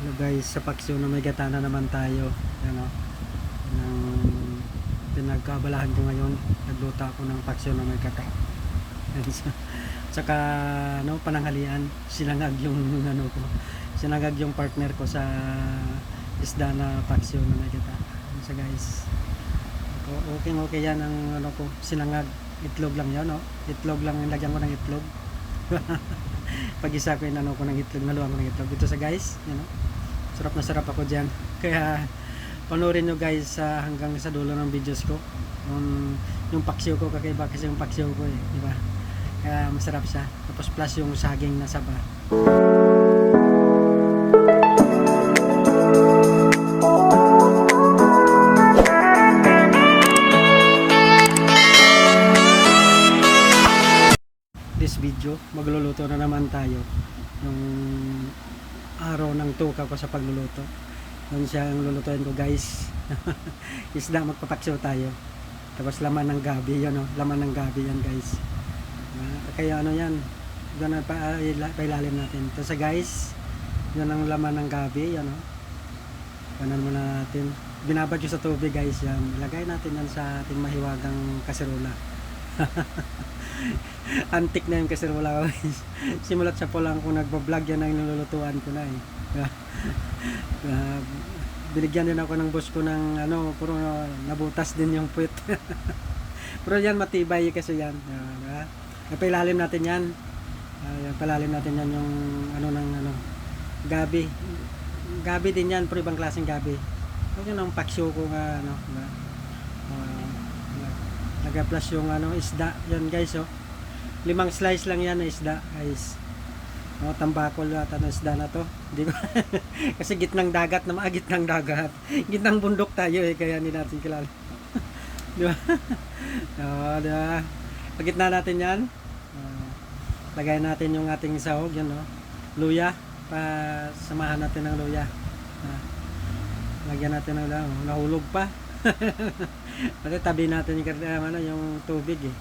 Hello guys, sa paksyo na may gatana naman tayo. Yan o. Ng pinagkabalahan ko ngayon. Nagluto ako ng paksyo na may gata. Yan, sa- Tsaka ano, pananghalian. Sinangag yung ano ko. Sinangag yung partner ko sa isda na paksyo na may gata. Yan sa guys. Okay okay yan ang ano ko. Sinangag. Itlog lang yan o. Itlog lang. Lagyan ko ng itlog. Pag isa ko yung ano ko ng itlog. Naluan ko ng itlog. Ito sa guys. Yan o sarap na sarap ako dyan kaya panoorin nyo guys sa hanggang sa dulo ng videos ko yung, yung paksiw ko kakaiba kasi yung paksiw ko eh di ba kaya masarap siya tapos plus yung saging na saba this video magluluto na naman tayo yung araw ng tuka ko sa pagluluto. Yun siya ang lulutuin ko guys. Isda magpapaksiw tayo. Tapos laman ng gabi yan o. Laman ng gabi yan guys. Ah, kaya ano yan. Doon pa, ila- pailalim natin. Sa guys. Yan ang laman ng gabi. Yan o. Panan muna natin. Binabad sa tubig guys yan. Ilagay natin yan sa ating mahiwagang kaserola. Antik na yung kaserola ko guys. Simulat sa po lang kung nagbablog yan ang nilulutuan ko na eh. Ah, binigyan din ako ng boss ko ng ano, puro nabutas din yung puwit. Pero yan matibay kasi yan. Uh, Napailalim natin yan. Uh, palalim natin yan yung ano ng ano, gabi. Gabi din yan, pero ibang klaseng gabi. Huwag yun ang paksyo ko nga ano, diba? Uh, nag-plus yung ano, isda. Yan guys, oh. Limang slice lang yan na isda, guys. Oh, tambakol yata na isda na to. Di ba? Kasi gitnang dagat na mga gitnang dagat. Gitnang bundok tayo eh, kaya hindi natin kilala. di ba? oh, di ba? Pag gitna natin yan, ah, lagay natin yung ating sahog, yan oh. Luya, pa samahan natin ng luya. Ah, lagyan natin ng luya. Oh, nahulog pa. Pati tabi natin yung, ah, ano, yung tubig eh.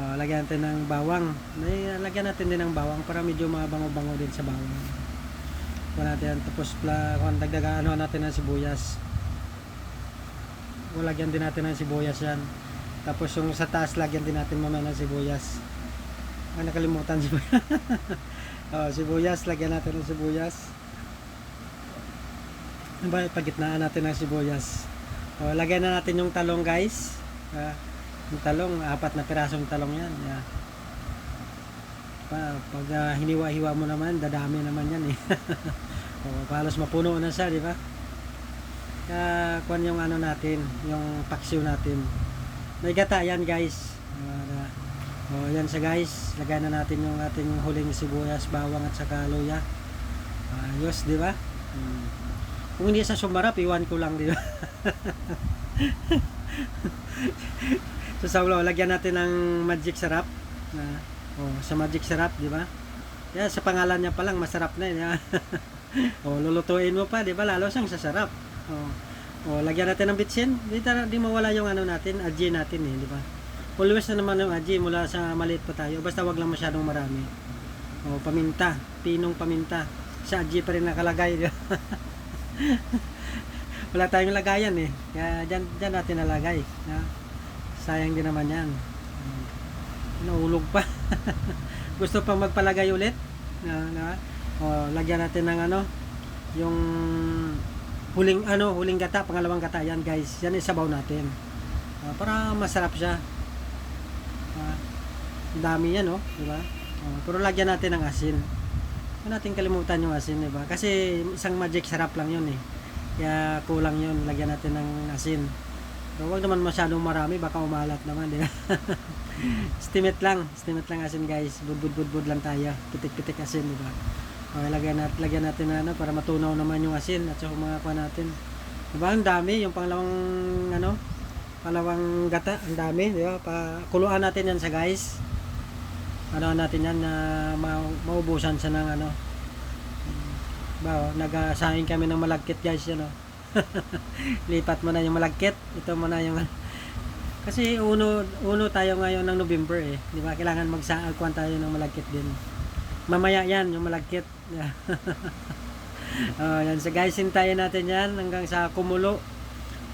Oh, lagyan natin ng bawang. May, lagyan natin din ng bawang para medyo mabango-bango din sa bawang. Kuha natin. Tapos pla, kung dagdagan ano natin ng sibuyas. O, lagyan din natin ng sibuyas yan. Tapos yung sa taas, lagyan din natin mamaya ng sibuyas. Ay, nakalimutan sibuyas. oh, sibuyas, lagyan natin ng sibuyas. Pagitnaan natin ng sibuyas. O, lagyan na natin yung talong guys. Ah, yung talong, apat na pirasong talong yan. Yeah. Pa, pag ah, hiniwa-hiwa mo naman, dadami naman yan eh. o, palos mapuno na siya, di ba? Kaya, kuhan yung ano natin, yung paksiw natin. May gata yan guys. Ah, o, yan sa guys. Lagyan na natin yung ating huling sibuyas, bawang at saka luya. Ayos, di ba? Hmm. Kung hindi sa sumarap, iwan ko lang, di ba? So sa lagyan natin ng magic sarap. Na, oh, sa magic sarap, di ba? Yeah, sa pangalan niya pa lang masarap na yeah. oh, lulutuin mo pa, di ba? Lalo siyang sasarap. Oh. Oh, lagyan natin ng bitsin. Di, di mawala yung ano natin, aji natin eh, di ba? Always na naman yung aji mula sa maliit pa tayo. Basta wag lang masyadong marami. Oh, paminta, pinong paminta. Sa aji pa rin nakalagay. di? Wala tayong lagayan eh. Kaya dyan, dyan natin nalagay. Yeah. Sayang din naman yan. Naulog pa. Gusto pang magpalagay ulit? Na, na, o, lagyan natin ng ano, yung huling ano, huling gata, pangalawang gata yan guys. Yan isabaw natin. Ah, para masarap siya. Ang dami yan, oh, di ba? Oh, pero lagyan natin ng asin. Huwag natin kalimutan yung asin, di ba? Kasi isang magic sarap lang yun eh. Kaya kulang yun, lagyan natin ng asin. So, wag naman masyadong marami, baka umalat naman, di ba? estimate lang, estimate lang asin guys. Budbud-budbud lang tayo. Pitik-pitik asin, di ba? Okay, lagyan natin, lagyan natin na ano, para matunaw naman yung asin at saka mga kuha natin. Di ba? Ang dami, yung pangalawang, ano, pangalawang gata, ang dami, di ba? Pa, kuluan natin yan sa guys. Ano natin yan na ma- maubusan siya ng ano. Ba, oh, nag-assign kami ng malagkit guys, yan oh. lipat mo na yung malagkit ito mo na yung kasi uno uno tayo ngayon ng November eh di ba kailangan magsaagkuan tayo ng malagkit din mamaya yan yung malagkit oh, yan. So guys, hintayin natin yan hanggang sa kumulo.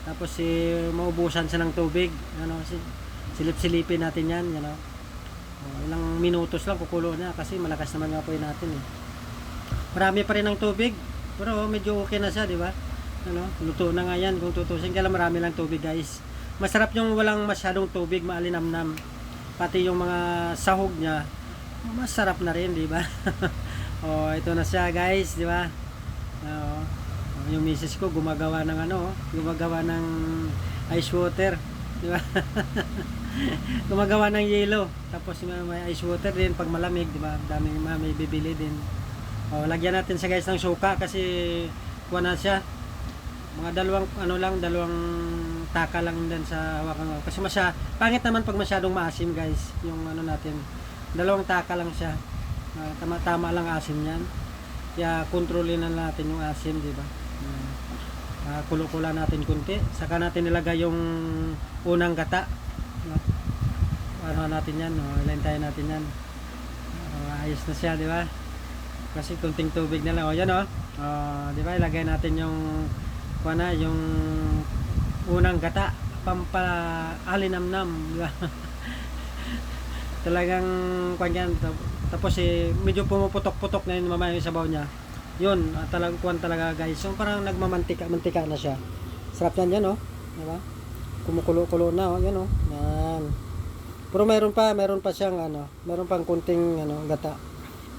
Tapos si maubusan siya ng tubig. Ano, si, silip-silipin natin yan. You know. Oh, ilang minutos lang kukulo na kasi malakas naman nga po yun natin eh. Marami pa rin ng tubig. Pero medyo okay na siya, di ba? Ano, luto na nga yan kung tutusin. Kaya lang marami lang tubig guys. Masarap yung walang masyadong tubig, maalinamnam. Pati yung mga sahog niya, masarap na rin, di ba? oh, ito na siya guys, di ba? Oh, yung misis ko gumagawa ng ano, gumagawa ng ice water, di ba? gumagawa ng yelo. Tapos may, ice water din pag malamig, di ba? Daming mga may bibili din. Oh, lagyan natin siya guys ng suka kasi kuha na siya. Mga dalawang ano lang, dalawang taka lang din sa hawakan. Kasi masya, pangit naman pag masyadong maasim guys, yung ano natin. Dalawang taka lang siya. Ah, tama-tama lang asim yan. Kaya kontrolin na natin yung asim, di ba? Uh, kulo-kula natin kunti. Saka natin nilagay yung unang gata. No? Ano natin yan, no? tayo natin yan. Ah, ayos na siya, di ba? Kasi kunting tubig na lang. O, yan o. Oh, di ba? Ilagay natin yung kuha na, yung unang gata. Pampaalinamnam. Di ba? Talagang kuha yan. Tap- Tapos eh, medyo pumuputok-putok na yun mamaya yung sabaw niya. Yun, ah, talagang kuha talaga guys. So parang nagmamantika, mantika na siya. Sarap yan yan, oh. Di ba? Kumukulo-kulo na, oh. Yan, oh. Yan. Pero meron pa, meron pa siyang ano, meron pang kunting ano, gata.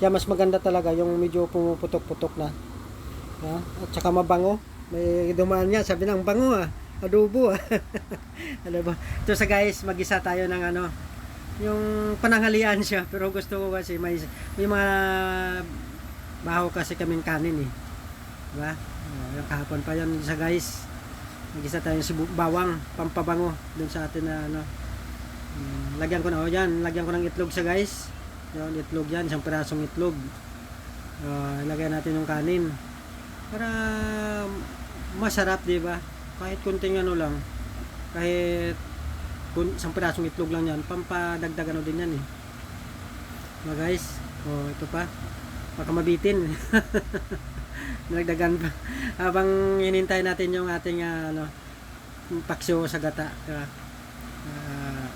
Kaya mas maganda talaga yung medyo pumuputok-putok na. Ha? At saka mabango. May dumaan niya, sabi ng bango ah. Adobo ah. Adobo. Ito sa guys, magisa tayo ng ano, yung pananghalian siya. Pero gusto ko kasi may, may mga baho kasi kaming kanin eh. Diba? Oh, yung kahapon pa yan sa guys. Magisa tayo ng sibu- bawang, pampabango dun sa atin na ano. Mm, lagyan ko na, oh yan, lagyan ko ng itlog sa guys. Yung itlog yan, isang pirasong itlog. Uh, ilagay natin yung kanin. Para masarap, di ba? Kahit kunting ano lang. Kahit kun, isang pirasong itlog lang yan, pampadagdag ano din yan eh. Mga guys, oh, ito pa. Baka mabitin. Nagdagan pa. Habang hinintay natin yung ating ah, ano, paksyo sa gata. Kaya, ah,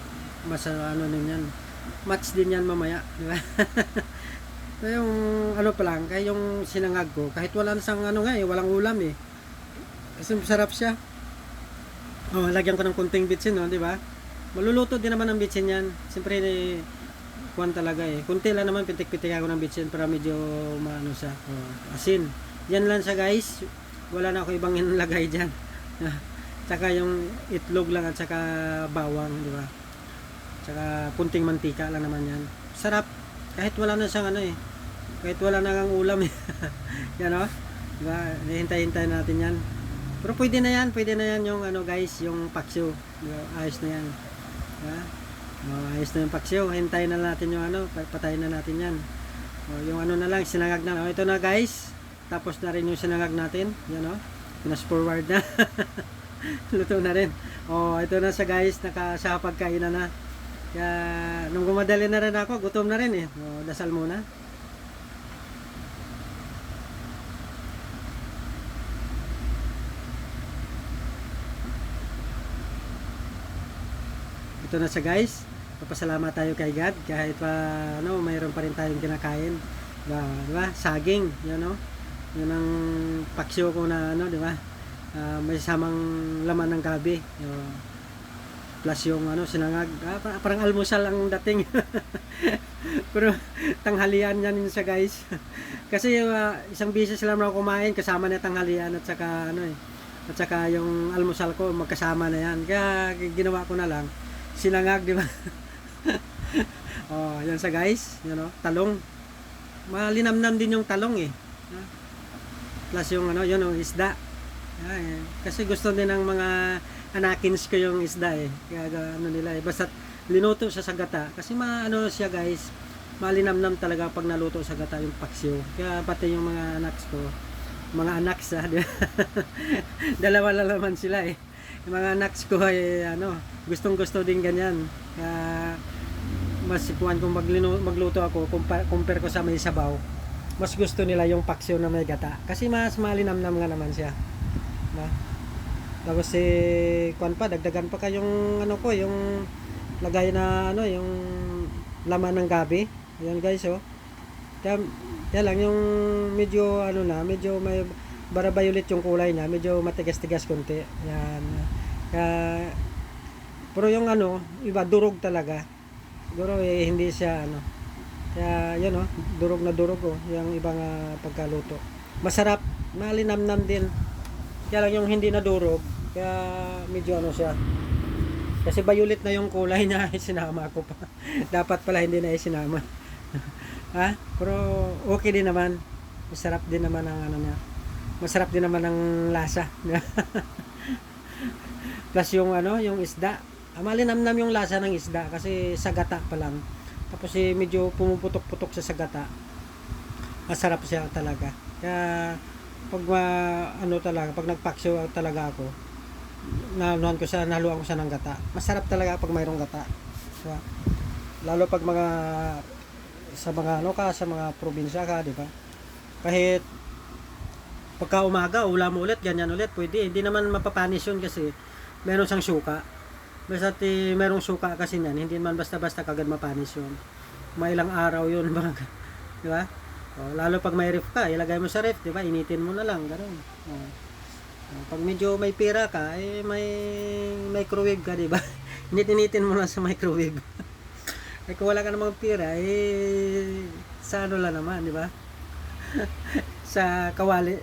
mas ah, ano din yan. Match din yan mamaya. Di ba? so, yung ano pa lang, kaya yung sinangag ko, kahit wala na siyang ano nga eh, walang ulam eh. Kasi masarap siya. Oh, lagyan ko ng kunting bitsin, no, di ba? Maluluto din naman ang bitsin yan. Siyempre, eh, kuwan talaga eh. Kunti lang naman, pitik-pitik ako ng bitsin para medyo maano siya. Oh, asin. Yan lang siya guys. Wala na ako ibang inlagay dyan. tsaka yung itlog lang at tsaka bawang, di ba? Tsaka kunting mantika lang naman yan. Sarap. Kahit wala na siyang ano eh. Kahit wala na kang ulam eh. yan o. Diba? Hintay-hintay natin yan. Pero pwede na yan. Pwede na yan yung ano guys, yung paksyo. Diba? Ayos na yan. Diba? Oh, ayos na yung paksyo. Hintayin na natin yung ano. Patayin na natin yan. Oh, yung ano na lang, sinangag na. Oh, ito na guys. Tapos na rin yung sinangag natin. Yan o. Pinas forward na. Luto na rin. Oh, ito na sa guys. Naka, sa pagkainan na. Kaya, nung gumadali na rin ako, gutom na rin eh. O, dasal muna. Ito na siya guys. Papasalamat tayo kay God kahit pa ano, mayroon pa rin tayong kinakain. Diba? diba? Saging, yun no? Yun ang paksyo ko na ano, di ba? Ah, may samang laman ng gabi. Yung, plus yung ano sinangag ah, parang, almusal ang dating pero tanghalian yan yun siya guys kasi yung ah, isang beses lang ako kumain kasama na tanghalian at saka ano eh at saka yung almusal ko magkasama na yan kaya ginawa ko na lang sinangag di ba oh yan sa guys you know, talong malinamnam din yung talong eh Ah. plus yung ano yun yung isda Ay, kasi gusto din ng mga anakins ko yung isda eh. Kaya ano nila eh. Basta linuto siya sa gata. Kasi maano siya guys, malinamnam talaga pag naluto sa gata yung paksiw. Kaya pati yung mga anaks ko, mga anaks ah, di ba? dalawa lang naman sila eh. Yung mga anaks ko ay ano, gustong gusto din ganyan. Kaya mas kuhan kung maglino, magluto ako, compare, compare ko sa may sabaw. mas gusto nila yung paksiw na may gata. Kasi mas malinamnam nga naman siya. Na? Tapos si kuan pa dagdagan pa kayong ano ko yung lagay na ano yung laman ng gabi. Ayan guys oh. Kaya, kaya lang yung medyo ano na, medyo may barabayulit yung kulay niya, medyo matigas-tigas konti. Yan. Kaya pero yung ano, iba durog talaga. Durog eh, hindi siya ano. Kaya yan oh, durog na durog oh, yung ibang ah, pagkaluto. Masarap, malinamnam din. Kaya lang yung hindi na durog, kaya medyo ano siya. Kasi violet na yung kulay niya, isinama ko pa. Dapat pala hindi na isinama. ha? Pero okay din naman. Masarap din naman ang ano niya. Masarap din naman ang lasa. Plus yung ano, yung isda. Ah, malinamnam yung lasa ng isda kasi sa gata pa lang. Tapos eh, medyo pumuputok-putok siya sa gata. Masarap siya talaga. Kaya pag ma- ano talaga, pag nagpaksyo talaga ako, nanuhan ko siya, nahaluan ko siya ng gata. Masarap talaga pag mayroong gata. Diba? Lalo pag mga sa mga ano ka, sa mga probinsya ka, di ba? Kahit pagka umaga, ulam ulit, ganyan ulit, pwede. Hindi naman mapapanis yun kasi meron siyang suka. Basta ti, merong suka kasi niyan, hindi man basta-basta kagad mapanis yun. May ilang araw yun, mga, di ba? O, lalo pag may ref ka, ilagay mo sa ref, di ba? Initin mo na lang, gano'n. O. O, pag medyo may pira ka, eh, may microwave ka, di ba? Init-initin mo lang sa microwave. eh, kung wala ka namang pira, eh, sa ano lang naman, di ba? sa kawali.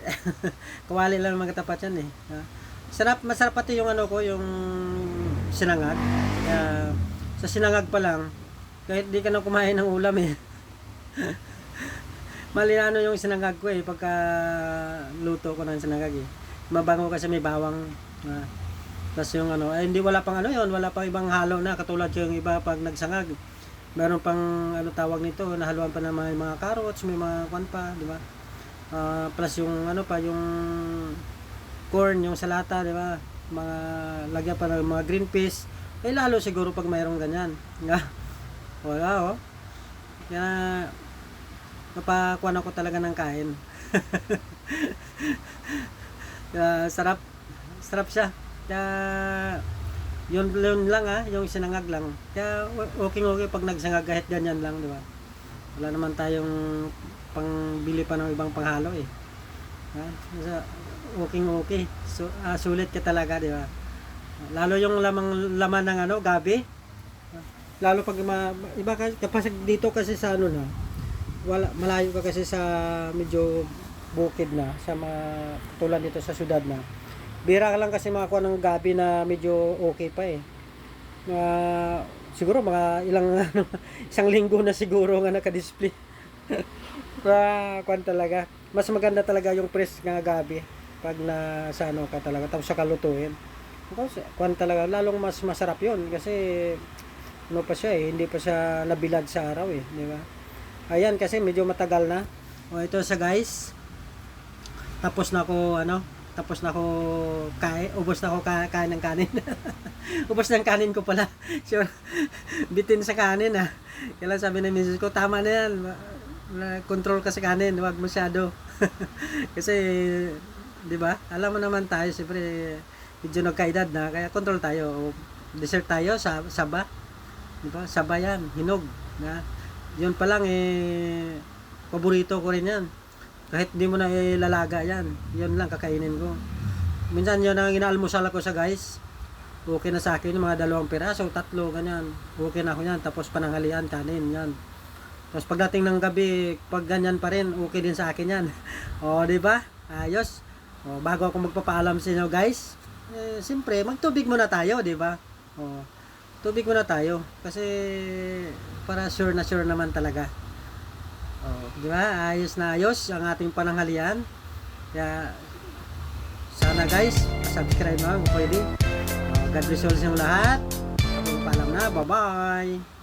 kawali lang naman katapat yan, eh. Sarap, masarap pati yung ano ko, yung sinangag. Kaya, sa sinangag pa lang, kahit di ka na kumain ng ulam eh. Malinano yung sinangag ko eh, pagka luto ko ng sinangag eh. Mabango kasi may bawang. ah. Tapos yung ano, eh, hindi wala pang ano yon wala pang ibang halo na, katulad yung iba pag nagsangag. Meron pang ano tawag nito, nahaluan pa ng mga, carrots, may mga kwan pa, di ba? Ah, plus yung ano pa, yung corn, yung salata, di ba? Mga lagyan pa ng mga green peas. Eh lalo siguro pag mayroong ganyan. Nga. Wala oh. Kaya napakuan ako talaga ng kain. Kaya sarap. Sarap siya. Kaya yun, yun lang ah, yung sinangag lang. Kaya okay okay pag nagsangag kahit ganyan lang, di ba? Wala naman tayong pangbili pa ng ibang panghalo eh. Ha? Okay okay. So, ah, sulit ka talaga, di ba? Lalo yung lamang laman ng ano, gabi. Lalo pag ma, iba kasi dito kasi sa ano na, wala malayo ka kasi sa medyo bukid na sa mga tulad dito sa syudad na. Bira ka lang kasi makakuha ng gabi na medyo okay pa eh. Na siguro mga ilang ano, isang linggo na siguro nga naka-display. Kwan talaga. Mas maganda talaga yung press nga gabi pag na sa ano ka talaga tapos sa kalutuin. Tapos kwan talaga lalong mas masarap 'yon kasi ano pa siya eh, hindi pa siya nabilad sa araw eh, di ba? Ayan kasi medyo matagal na. O ito sa guys. Tapos na ako ano, tapos na ako kain, ubos na ako ka, kain ng kanin. ubos ng kanin ko pala. Sure. Bitin sa kanin ah. Kaya lang sabi ng misis ko, tama na yan. Ma- Control ka sa kanin, wag masyado. Kasi, di ba? Alam mo naman tayo, siyempre, medyo nagkaedad na, kaya control tayo. O, dessert tayo, sa, saba. Di ba? Saba yan, hinog. Na, yun pa lang, eh, paborito ko rin yan. Kahit di mo na ilalaga yan, yun lang kakainin ko. Minsan yun ang inaalmusal ko sa guys. Okay na sa akin yung mga dalawang piraso, tatlo, ganyan. Okay na ako yan. Tapos pananghalian, kanin, yan. Tapos pagdating ng gabi, pag ganyan pa rin, okay din sa akin yan. o, di ba? Ayos. O, bago ako magpapaalam sa inyo guys, eh, siyempre, magtubig muna tayo, di ba? O, tubig muna tayo. Kasi, para sure na sure naman talaga. Oh, di ba? Ayos na ayos ang ating pananghalian. Kaya sana guys, subscribe na kung pwede. Oh, God bless you lahat. Paalam na. Bye-bye.